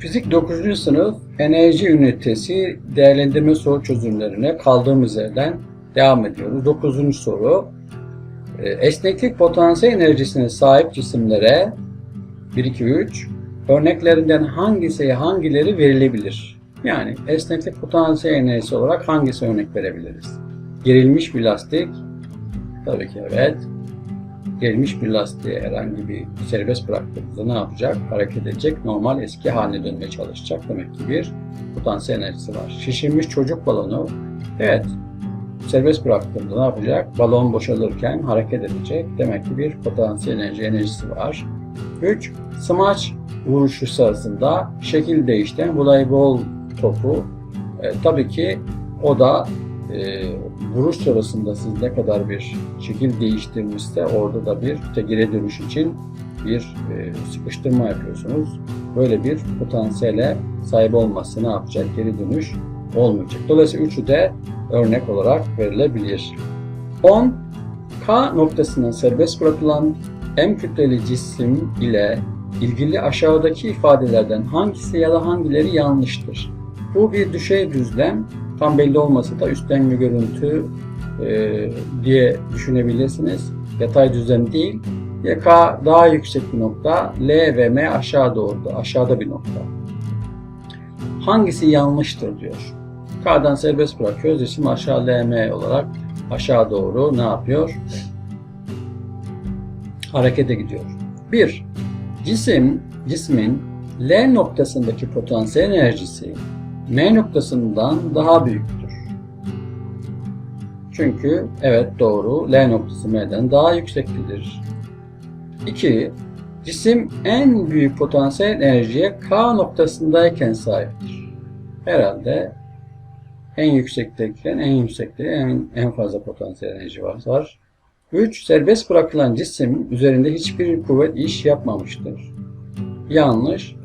Fizik 9. sınıf enerji ünitesi değerlendirme soru çözümlerine kaldığımız yerden devam ediyoruz. 9. soru. Ee, Esneklik potansiyel enerjisine sahip cisimlere 1 2 3 örneklerinden hangisi hangileri verilebilir? Yani esneklik potansiyel enerjisi olarak hangisi örnek verebiliriz? Gerilmiş bir lastik tabii ki evet. Gerilmiş bir lastiğe herhangi bir serbest bıraktığımızda ne yapacak? Hareket edecek, normal eski haline dönmeye çalışacak. Demek ki bir potansiyel enerjisi var. Şişirmiş çocuk balonu, evet serbest bıraktığımda ne yapacak? Balon boşalırken hareket edecek. Demek ki bir potansiyel enerji enerjisi var. 3. Smaç vuruşu sırasında şekil değiştiren voleybol topu. E, tabii ki o da e, vuruş sırasında siz ne kadar bir şekil değiştirmişse orada da bir işte geri dönüş için bir e, sıkıştırma yapıyorsunuz. Böyle bir potansiyele sahip olması ne yapacak? Geri dönüş olmayacak. Dolayısıyla üçü de örnek olarak verilebilir. 10. K noktasına serbest bırakılan M kütleli cisim ile ilgili aşağıdaki ifadelerden hangisi ya da hangileri yanlıştır? Bu bir düşey düzlem. Tam belli olmasa da üstten bir görüntü e, diye düşünebilirsiniz. Yatay düzlem değil. Ya K daha yüksek bir nokta, L ve M aşağı doğru, aşağıda bir nokta. Hangisi yanlıştır diyor. K'dan serbest bırakıyoruz. Cisim aşağı LM olarak aşağı doğru ne yapıyor? Harekete gidiyor. 1. Cisim, cismin L noktasındaki potansiyel enerjisi M noktasından daha büyüktür. Çünkü evet doğru L noktası M'den daha yüksektedir. 2. Cisim en büyük potansiyel enerjiye K noktasındayken sahiptir. Herhalde en yüksekteyken en yüksekte en, en fazla potansiyel enerji var. 3. Serbest bırakılan cisim üzerinde hiçbir kuvvet iş yapmamıştır. Yanlış.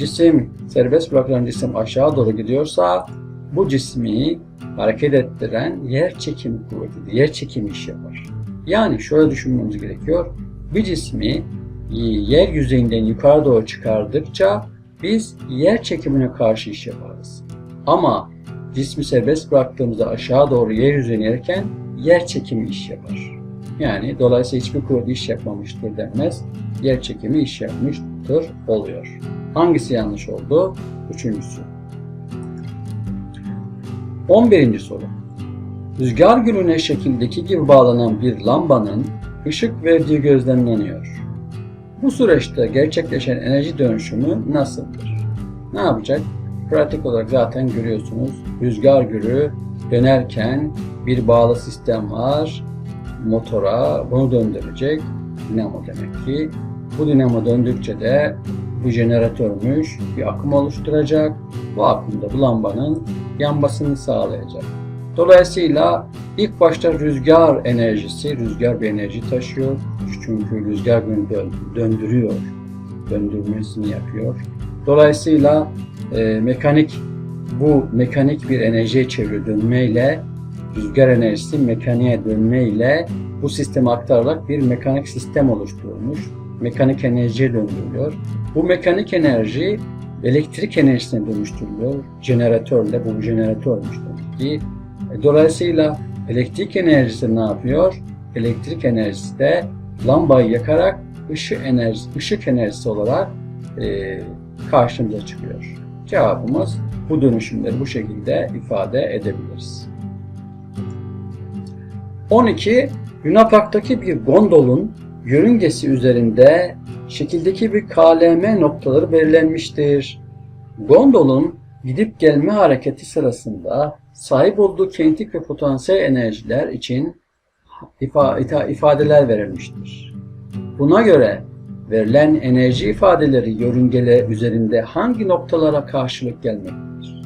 Cisim, serbest bırakılan cisim aşağı doğru gidiyorsa bu cismi hareket ettiren yer çekim kuvvetidir. Yer çekim iş yapar. Yani şöyle düşünmemiz gerekiyor. Bir cismi yer yüzeyinden yukarı doğru çıkardıkça biz yer çekimine karşı iş yaparız. Ama cismi serbest bıraktığımızda aşağı doğru yer yüzeyine inerken yer çekimi iş yapar. Yani dolayısıyla hiçbir kuvvet iş yapmamıştır denmez. Yer çekimi iş yapmıştır oluyor. Hangisi yanlış oldu? Üçüncüsü. 11. soru. Rüzgar gülüne şekildeki gibi bağlanan bir lambanın ışık verdiği gözlemleniyor. Bu süreçte gerçekleşen enerji dönüşümü nasıldır? Ne yapacak? Pratik olarak zaten görüyorsunuz. Rüzgar gülü dönerken bir bağlı sistem var. Motora bunu döndürecek. Dinamo demek ki. Bu dinamo döndükçe de bu jeneratörmüş bir akım oluşturacak. Bu akımda bu lambanın yanmasını sağlayacak. Dolayısıyla ilk başta rüzgar enerjisi, rüzgar bir enerji taşıyor. Çünkü rüzgar günü döndürüyor, döndürmesini yapıyor. Dolayısıyla e, mekanik, bu mekanik bir enerjiye çeviriyor dönmeyle, rüzgar enerjisi mekaniğe dönmeyle bu sisteme aktarılarak bir mekanik sistem oluşturulmuş. Mekanik enerjiye döndürülüyor. Bu mekanik enerji elektrik enerjisine dönüştürülüyor. Jeneratörle, bu jeneratörmüş demek ki. E, Dolayısıyla elektrik enerjisi ne yapıyor? Elektrik enerjisi de lambayı yakarak ışık enerjisi, ışık enerjisi olarak e, karşımıza çıkıyor. Cevabımız bu dönüşümleri bu şekilde ifade edebiliriz. 12. Luna Park'taki bir gondolun yörüngesi üzerinde şekildeki bir KLM noktaları belirlenmiştir. Gondolun gidip gelme hareketi sırasında sahip olduğu kinetik ve potansiyel enerjiler için ifadeler verilmiştir. Buna göre verilen enerji ifadeleri yörüngele üzerinde hangi noktalara karşılık gelmektedir?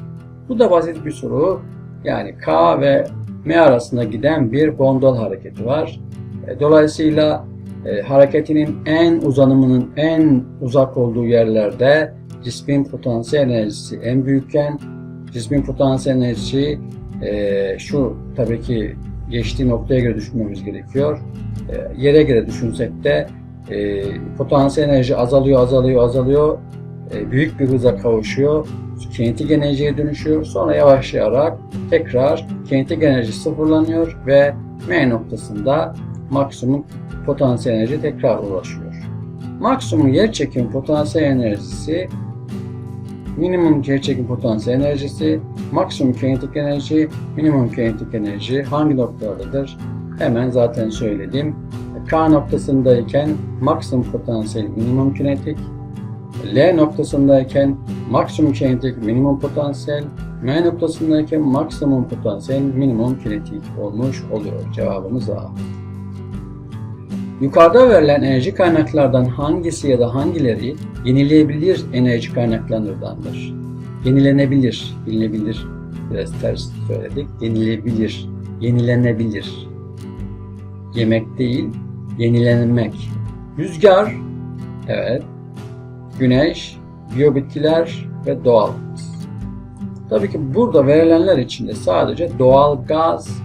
Bu da basit bir soru. Yani K ve M arasında giden bir gondol hareketi var. E, Dolayısıyla e, hareketinin en uzanımının en uzak olduğu yerlerde cismin potansiyel enerjisi en büyükken cismin potansiyel enerjisi e, şu tabii ki geçtiği noktaya göre düşünmemiz gerekiyor. E, yere göre düşünsek de e, potansiyel enerji azalıyor, azalıyor, azalıyor. E, büyük bir hıza kavuşuyor. Kinetik enerjiye dönüşüyor. Sonra yavaşlayarak tekrar kinetik enerji sıfırlanıyor ve M noktasında maksimum potansiyel enerji tekrar ulaşıyor. Maksimum yerçekim potansiyel enerjisi minimum yerçekim potansiyel enerjisi, maksimum kinetik enerji, minimum kinetik enerji hangi noktalardadır? Hemen zaten söyledim. K noktasındayken maksimum potansiyel minimum kinetik, L noktasındayken maksimum kinetik minimum potansiyel, M noktasındayken maksimum potansiyel minimum kinetik olmuş oluyor. Cevabımız A. Yukarıda verilen enerji kaynaklardan hangisi ya da hangileri yenilebilir enerji kaynaklarındandır? Yenilenebilir, yenilebilir. Biraz ters söyledik. Yenilebilir, yenilenebilir. Yemek değil, yenilenmek. Rüzgar, evet. Güneş, biyobitkiler ve doğal gaz. Tabii ki burada verilenler içinde sadece doğal gaz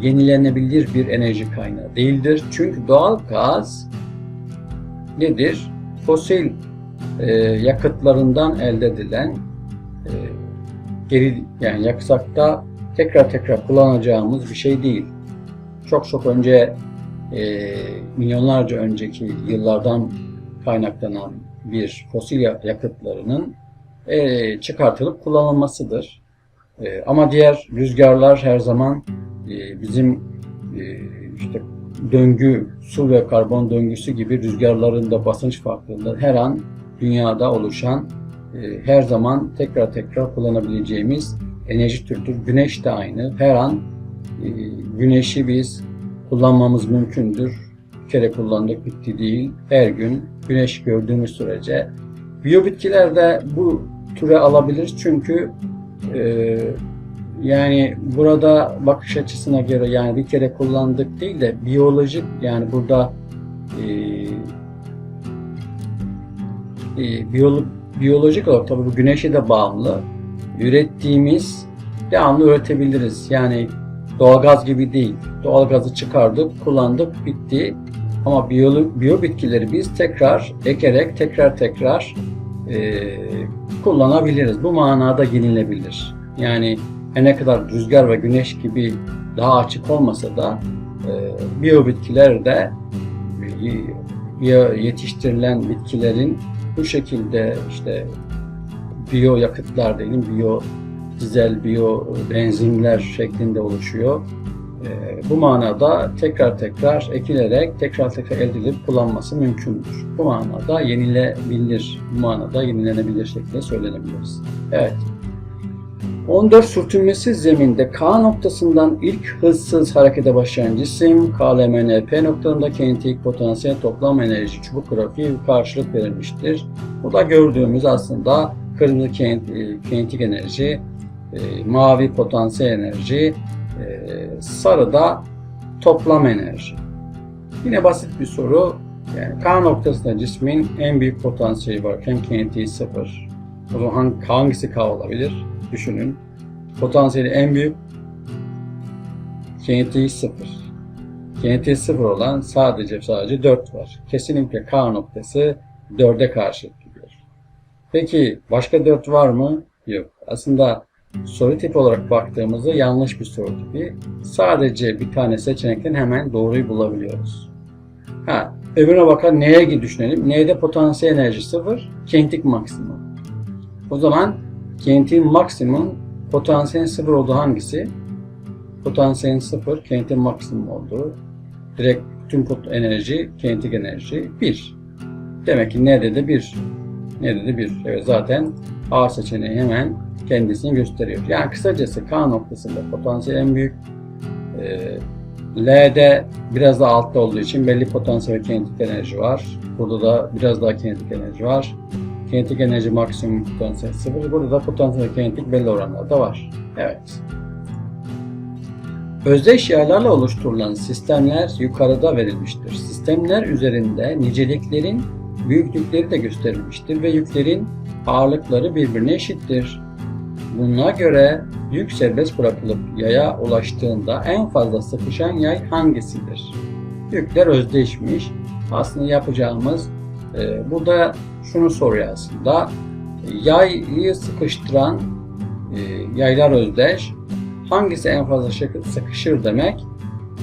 yenilenebilir bir enerji kaynağı değildir. Çünkü doğal gaz nedir? Fosil e, yakıtlarından elde edilen e, geri yani yaksakta tekrar tekrar kullanacağımız bir şey değil. Çok çok önce e, milyonlarca önceki yıllardan kaynaklanan bir fosil yakıtlarının e, çıkartılıp kullanılmasıdır. E, ama diğer rüzgarlar her zaman e, bizim e, işte döngü, su ve karbon döngüsü gibi rüzgarların da basınç farklılığında her an dünyada oluşan e, her zaman tekrar tekrar kullanabileceğimiz enerji türüdür. Güneş de aynı. Her an güneşi biz kullanmamız mümkündür. Kere kullandık bitti değil. Her gün güneş gördüğümüz sürece biyobitkiler de bu türe alabilir çünkü e, yani burada bakış açısına göre yani bir kere kullandık değil de biyolojik yani burada e, e, biyolo, biyolojik olarak tabii bu güneşe de bağımlı. Ürettiğimiz devamlı üretebiliriz. Yani doğalgaz gibi değil. Doğalgazı çıkardık, kullandık, bitti. Ama biyo, biyo bitkileri biz tekrar ekerek tekrar tekrar e, kullanabiliriz. Bu manada yenilebilir. Yani her ne kadar rüzgar ve güneş gibi daha açık olmasa da e, biyo bitkiler de e, yetiştirilen bitkilerin bu şekilde işte biyo yakıtlar diyelim, biyo dizel, biyo benzinler şeklinde oluşuyor. E, bu manada tekrar tekrar ekilerek tekrar tekrar elde edilip kullanması mümkündür. Bu manada yenilebilir, bu manada yenilenebilir şekilde söylenebiliriz. Evet. 14 sürtünmesiz zeminde K noktasından ilk hızsız harekete başlayan cisim KLMNP noktalarında kinetik potansiyel toplam enerji çubuk grafiği karşılık verilmiştir. Bu da gördüğümüz aslında kırmızı kinetik enerji, e, mavi potansiyel enerji, e, sarı da toplam enerji. Yine basit bir soru. Yani K noktasında cismin en büyük potansiyeli varken kinetiği sıfır. O zaman hangisi K olabilir? düşünün. Potansiyeli en büyük kinetiği sıfır. Kinetiği sıfır olan sadece sadece 4 var. Kesinlikle K noktası 4'e karşılık gidiyor. Peki başka 4 var mı? Yok. Aslında soru tipi olarak baktığımızda yanlış bir soru tipi. Sadece bir tane seçenekten hemen doğruyu bulabiliyoruz. Ha, öbürüne bakalım neye düşünelim. N'de potansiyel enerji sıfır, kinetik maksimum. O zaman Kinetiğin maksimum potansiyelin sıfır olduğu hangisi? Potansiyelin sıfır, kinetiğin maksimum olduğu. Direkt tüm enerji, kinetik enerji 1. Demek ki nerede de 1. Nerede de 1. Evet zaten A seçeneği hemen kendisini gösteriyor. Yani kısacası K noktasında potansiyel en büyük. E, L'de biraz daha altta olduğu için belli potansiyel ve kinetik enerji var. Burada da biraz daha kinetik enerji var. Kinetik enerji maksimum potansiyel sıfır. Burada da potansiyel kinetik belli oranlarda var. Evet. Özdeş yaylarla oluşturulan sistemler yukarıda verilmiştir. Sistemler üzerinde niceliklerin büyüklükleri de gösterilmiştir ve yüklerin ağırlıkları birbirine eşittir. Buna göre yük serbest bırakılıp yaya ulaştığında en fazla sıkışan yay hangisidir? Yükler özdeşmiş. Aslında yapacağımız e, burada şunu soruyor aslında. Yayı sıkıştıran e, yaylar özdeş. Hangisi en fazla sıkışır demek?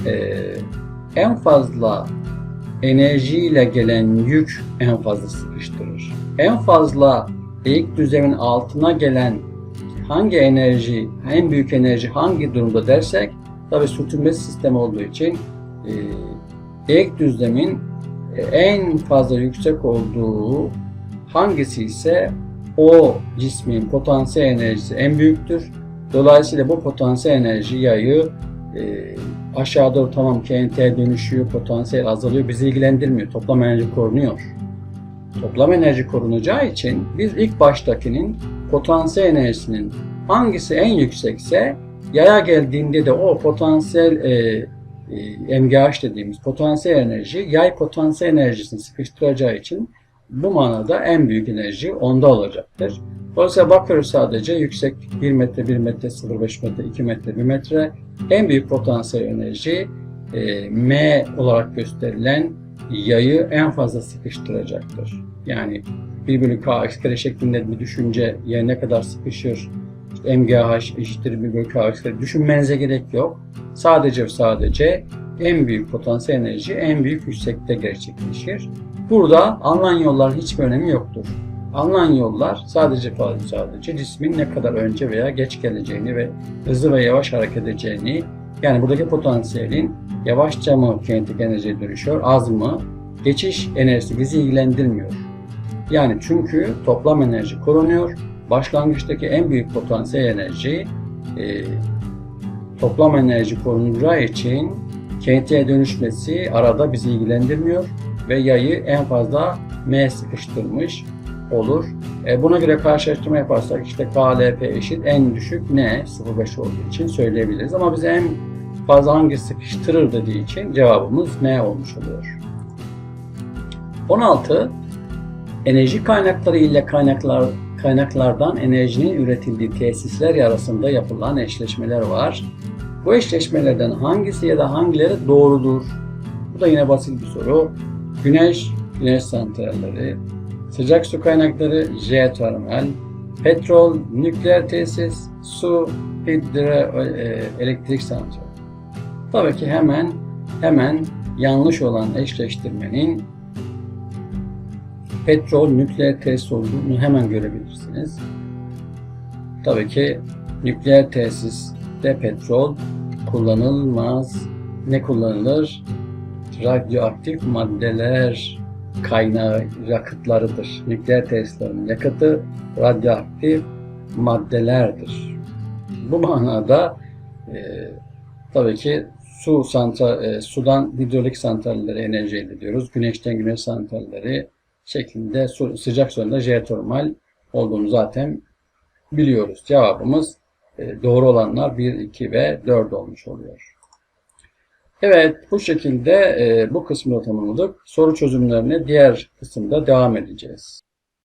E, en fazla enerjiyle gelen yük en fazla sıkıştırır. En fazla eğik düzlemin altına gelen hangi enerji, en büyük enerji hangi durumda dersek tabi sürtünme sistemi olduğu için e, eğik düzlemin e, en fazla yüksek olduğu hangisi ise o cismin potansiyel enerjisi en büyüktür. Dolayısıyla bu potansiyel enerji yayı e, aşağı doğru tamam KNT'ye dönüşüyor, potansiyel azalıyor. Bizi ilgilendirmiyor. Toplam enerji korunuyor. Toplam enerji korunacağı için biz ilk baştakinin potansiyel enerjisinin hangisi en yüksekse yaya geldiğinde de o potansiyel e, e, MGH dediğimiz potansiyel enerji yay potansiyel enerjisini sıkıştıracağı için bu manada en büyük enerji onda olacaktır. Dolayısıyla bakıyoruz sadece yüksek 1 metre, 1 metre, 0,5 metre, 2 metre, 1 metre en büyük potansiyel enerji e, M olarak gösterilen yayı en fazla sıkıştıracaktır. Yani 1 bölü K eksi kare şeklinde bir düşünce yaya ne kadar sıkışır, işte MGH eşittir 1 bölü K eksi kare düşünmenize gerek yok. Sadece sadece en büyük potansiyel enerji en büyük yüksekte gerçekleşir. Burada alınan yolların hiçbir önemi yoktur. Alınan yollar sadece sadece cismin ne kadar önce veya geç geleceğini ve hızlı ve yavaş hareket edeceğini yani buradaki potansiyelin yavaşça mı kinetik enerjiye dönüşüyor, az mı? Geçiş enerjisi bizi ilgilendirmiyor. Yani çünkü toplam enerji korunuyor. Başlangıçtaki en büyük potansiyel enerji e, toplam enerji korunacağı için kinetiğe dönüşmesi arada bizi ilgilendirmiyor ve yayı en fazla M sıkıştırmış olur. E, buna göre karşılaştırma yaparsak işte KLP eşit en düşük N 0,5 olduğu için söyleyebiliriz. Ama bize en fazla hangi sıkıştırır dediği için cevabımız N olmuş oluyor. 16. Enerji kaynakları ile kaynaklar kaynaklardan enerjinin üretildiği tesisler arasında yapılan eşleşmeler var. Bu eşleşmelerden hangisi ya da hangileri doğrudur? Bu da yine basit bir soru. Güneş, güneş santralleri, sıcak su kaynakları, jeotermal, petrol, nükleer tesis, su, hidro, elektrik santrali. Tabii ki hemen hemen yanlış olan eşleştirmenin petrol, nükleer tesis olduğunu hemen görebilirsiniz. Tabii ki nükleer tesiste petrol kullanılmaz. Ne kullanılır? Radyoaktif maddeler kaynağı yakıtlarıdır. Nükleer tesislerin yakıtı radyoaktif maddelerdir. Bu manada e, tabii ki su santral, e, sudan hidrolik santralleri enerji elde ediyoruz. Güneşten güneş santralleri şeklinde su, sıcak suyunda jeotermal olduğunu zaten biliyoruz. Cevabımız e, doğru olanlar 1, 2 ve 4 olmuş oluyor. Evet bu şekilde e, bu kısmı da tamamladık. Soru çözümlerine diğer kısımda devam edeceğiz.